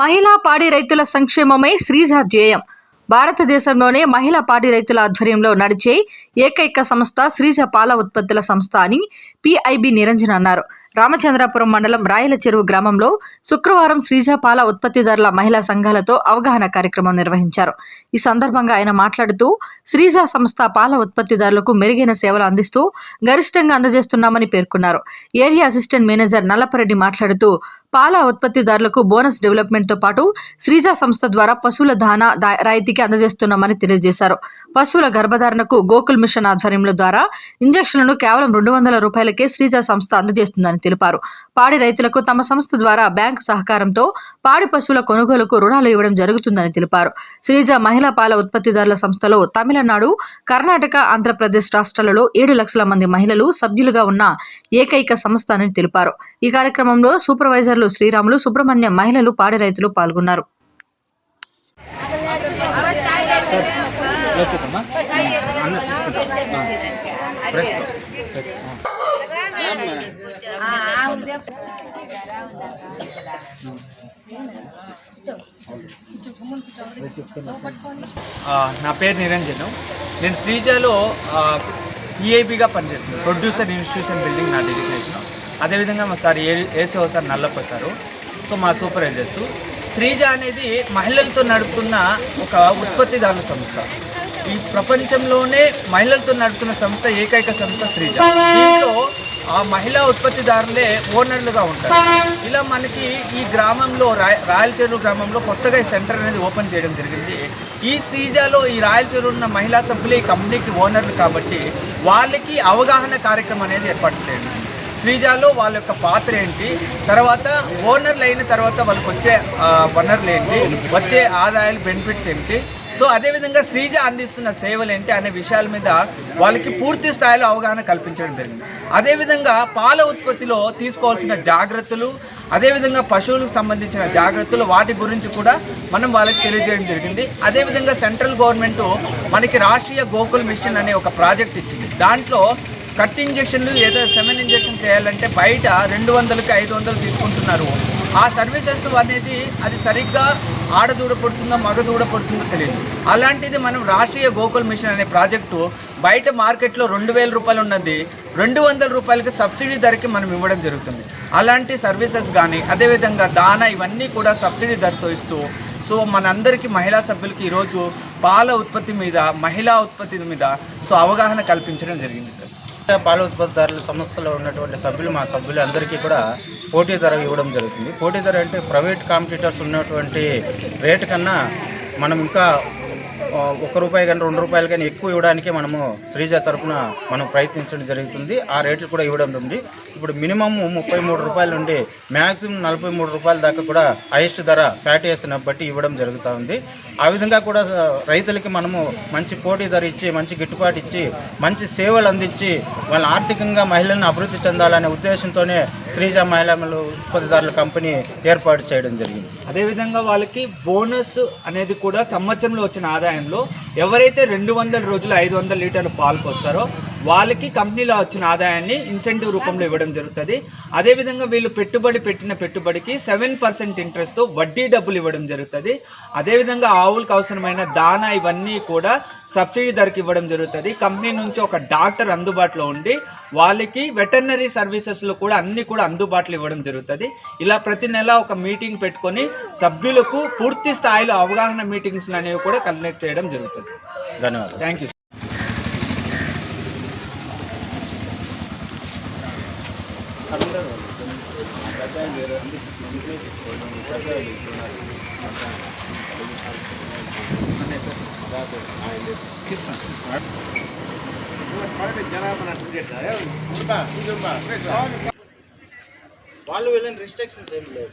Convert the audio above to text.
మహిళా పాడి రైతుల సంక్షేమమే శ్రీజ ధ్యేయం. భారతదేశంలోనే మహిళా పాడి రైతుల ఆధ్వర్యంలో నడిచే ఏకైక సంస్థ శ్రీజ పాల ఉత్పత్తుల సంస్థ అని పిఐబి నిరంజన్ అన్నారు. రామచంద్రాపురం మండలం రాయల చెరువు గ్రామంలో శుక్రవారం శ్రీజ పాల ఉత్పత్తిదారుల మహిళా సంఘాలతో అవగాహన కార్యక్రమం నిర్వహించారు. ఈ సందర్భంగా ఆయన మాట్లాడుతూ శ్రీజ సంస్థ పాల ఉత్పత్తిదారులకు మెరుగైన సేవలు అందిస్తూ గరిష్టంగా అందజేస్తున్నామని పేర్కొన్నారు. ఏరియా అసిస్టెంట్ మేనేజర్ నల్లపరెడ్డి మాట్లాడుతూ పాల ఉత్పత్తిదారులకు బోనస్ డెవలప్మెంట్తో పాటు శ్రీజ సంస్థ ద్వారా పశువుల దానా రాయితీకి అందజేస్తున్నామని తెలియజేశారు. పశువుల గర్భధారణకు గోకుల్ మిషన్ ఆధ్వర్యంలో ద్వారా ఇంజక్షన్లను కేవలం రెండు వందల రూపాయలకే శ్రీజ సంస్థ అందజేస్తుందని తెలిపారు. పాడి రైతులకు తమ సంస్థ ద్వారా బ్యాంకు సహకారంతో పాడి పశువుల కొనుగోలుకు రుణాలు ఇవ్వడం జరుగుతుందని తెలిపారు. శ్రీజ మహిళా పాల ఉత్పత్తిదారుల సంస్థలో తమిళనాడు కర్ణాటక ఆంధ్రప్రదేశ్ రాష్ట్రాలలో ఏడు లక్షల మంది మహిళలు సభ్యులుగా ఉన్న ఏకైక సంస్థ అని తెలిపారు. ఈ కార్యక్రమంలో సూపర్వైజర్ తదితరులు శ్రీరాములు సుబ్రహ్మణ్యం మహిళలు పాడి రైతులు పాల్గొన్నారు. నా పేరు నిరంజన్. నేను శ్రీజాలో ఈఐబిగా పనిచేస్తున్నాను. ప్రొడ్యూసర్ ఇన్స్టిట్యూషన్ బిల్డింగ్ నా డెడికేషన్ అదేవిధంగా మా సార్ ఏ ఏసో సార్ నల్లప్ప సారు. సో మా సూపర్వైజర్స్ శ్రీజ అనేది మహిళలతో నడుపుతున్న ఒక ఉత్పత్తిదారుల సంస్థ. ఈ ప్రపంచంలోనే మహిళలతో నడుపుతున్న సంస్థ ఏకైక సంస్థ శ్రీజ. దీంట్లో ఆ మహిళా ఉత్పత్తిదారులే ఓనర్లుగా ఉంటారు. ఇలా మనకి ఈ గ్రామంలో రాయ రాయల చెరువు గ్రామంలో కొత్తగా ఈ సెంటర్ అనేది ఓపెన్ చేయడం జరిగింది. ఈ శ్రీజాలో ఈ రాయల చెరువు ఉన్న మహిళా సభ్యులు ఈ కంపెనీకి ఓనర్లు కాబట్టి వాళ్ళకి అవగాహన కార్యక్రమం అనేది ఏర్పాటు చేయండి శ్రీజాలో వాళ్ళ యొక్క పాత్ర ఏంటి? తర్వాత ఓనర్లు అయిన తర్వాత వాళ్ళకి వచ్చే ఆ, వనరులు ఏంటి? వచ్చే ఆదాయాలు బెనిఫిట్స్ ఏంటి సో అదేవిధంగా శ్రీజ అందిస్తున్న సేవలు ఏంటి అనే విషయాల మీద వాళ్ళకి పూర్తి స్థాయిలో అవగాహన కల్పించడం జరిగింది. అదేవిధంగా పాల ఉత్పత్తిలో తీసుకోవాల్సిన జాగ్రత్తలు అదేవిధంగా పశువులకు సంబంధించిన జాగ్రత్తలు వాటి గురించి కూడా మనం వాళ్ళకి తెలియజేయడం జరిగింది. అదేవిధంగా సెంట్రల్ గవర్నమెంట్ మనకి రాష్ట్రీయ గోకుల్ మిషన్ అనే ఒక ప్రాజెక్ట్ ఇచ్చింది. దాంట్లో కట్ ఇంజక్షన్లు ఏదో సెమెన్ ఇంజక్షన్ చేయాలంటే బయట రెండు వందలకి ఐదు వందలు తీసుకుంటున్నారు. ఆ సర్వీసెస్ అనేది అది సరిగ్గా ఆడదూడ పడుతుందో మగదూడ పడుతుందో తెలియదు. అలాంటిది మనం రాష్ట్రీయ గోకుల్ మిషన్ అనే ప్రాజెక్టు బయట మార్కెట్లో రెండు వేల రూపాయలు ఉన్నది. రెండు వందల రూపాయలకి సబ్సిడీ ధరకి మనం ఇవ్వడం జరుగుతుంది. అలాంటి సర్వీసెస్ కానీ అదేవిధంగా దానా ఇవన్నీ కూడా సబ్సిడీ ధరతో ఇస్తూ సో మనందరికీ మహిళా సభ్యులకి ఈరోజు పాల ఉత్పత్తి మీద మహిళా ఉత్పత్తి మీద సో అవగాహన కల్పించడం జరిగింది సార్. పాల ఉత్పత్తిదారుల సంస్థలో ఉన్నటువంటి సభ్యులు మా సభ్యులు అందరికీ కూడా పోటీ ధర ఇవ్వడం జరుగుతుంది. పోటీ ధర అంటే ప్రైవేట్ కాంపిటీటర్స్ ఉన్నటువంటి రేటు కన్నా మనం ఇంకా ఒక రూపాయి కానీ రెండు రూపాయలు కానీ ఎక్కువ ఇవ్వడానికి మనము శ్రీజ తరఫున మనం ప్రయత్నించడం జరుగుతుంది. ఆ రేట్లు కూడా ఇవ్వడం ఉంది. ఇప్పుడు మినిమం ముప్పై మూడు రూపాయల నుండి మ్యాక్సిమం నలభై మూడు రూపాయల దాకా కూడా హైయెస్ట్ ధర ఫ్యాటీఎస్ని బట్టి ఇవ్వడం జరుగుతూ ఉంది. ఆ విధంగా కూడా రైతులకి మనము మంచి పోటీ ధర ఇచ్చి మంచి గిట్టుబాటు ఇచ్చి మంచి సేవలు అందించి వాళ్ళ ఆర్థికంగా మహిళలను అభివృద్ధి చెందాలనే ఉద్దేశంతోనే శ్రీజ మహిళలు ఉత్పత్తిదారుల కంపెనీ ఏర్పాటు చేయడం జరిగింది. అదేవిధంగా వాళ్ళకి బోనస్ అనేది కూడా సంవత్సరంలో వచ్చిన ఆదాయంలో ఎవరైతే రెండు వందల రోజులు ఐదు వందల లీటర్లు పాలు పోస్తారో వాళ్ళకి కంపెనీలో వచ్చిన ఆదాయాన్ని ఇన్సెంటివ్ రూపంలో ఇవ్వడం జరుగుతుంది. అదేవిధంగా వీళ్ళు పెట్టుబడి పెట్టిన పెట్టుబడికి సెవెన్ పర్సెంట్ ఇంట్రెస్ట్తో వడ్డీ డబ్బులు ఇవ్వడం జరుగుతుంది. అదేవిధంగా ఆవులకు అవసరమైన దానా ఇవన్నీ కూడా సబ్సిడీ ధరకి ఇవ్వడం జరుగుతుంది. కంపెనీ నుంచి ఒక డాక్టర్ అందుబాటులో ఉండి వాళ్ళకి వెటర్నరీ సర్వీసెస్లో కూడా అన్ని కూడా అందుబాటులో ఇవ్వడం జరుగుతుంది. ఇలా ప్రతి నెల ఒక మీటింగ్ పెట్టుకొని సభ్యులకు పూర్తి స్థాయిలో అవగాహన మీటింగ్స్ అనేవి కూడా కండక్ట్ చేయడం జరుగుతుంది. ధన్యవాదాలు. థ్యాంక్ యూ వాళ్ళు వెళ్ళిన రిస్ట్రిక్షన్స్ ఏం లేవు.